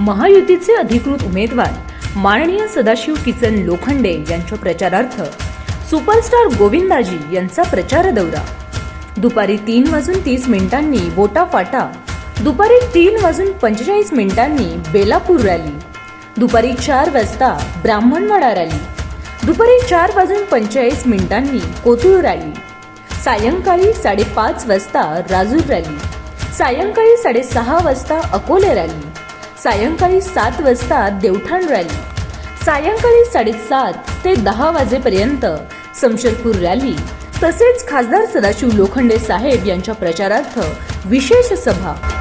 महायुतीचे अधिकृत उमेदवार माननीय सदाशिव किसन लोखंडे यांच्या प्रचारार्थ सुपरस्टार गोविंदाजी यांचा प्रचार दौरा. दुपारी तीन वाजून तीस मिनिटांनी बोटाफाटा दुपारी तीन वाजून पंचेचाळीस मिनिटांनी बेलापूर रॅली दुपारी चार वाजता ब्राह्मणवाडा रॅली दुपारी चार वाजून पंचेचाळीस मिनिटांनी कोथरूड रॅली सायंकाळी साडेपाच वाजता राजूर रॅली सायंकाळी साडेसहा वाजता अकोले रॅली सायंकाळी सात वाजता देवठाण रॅली. सायंकाळी साडेसात ते दहा वाजेपर्यंत समशेरपूर रॅली. तसेच खासदार सदाशिव लोखंडे साहेब यांच्या प्रचारार्थ विशेष सभा.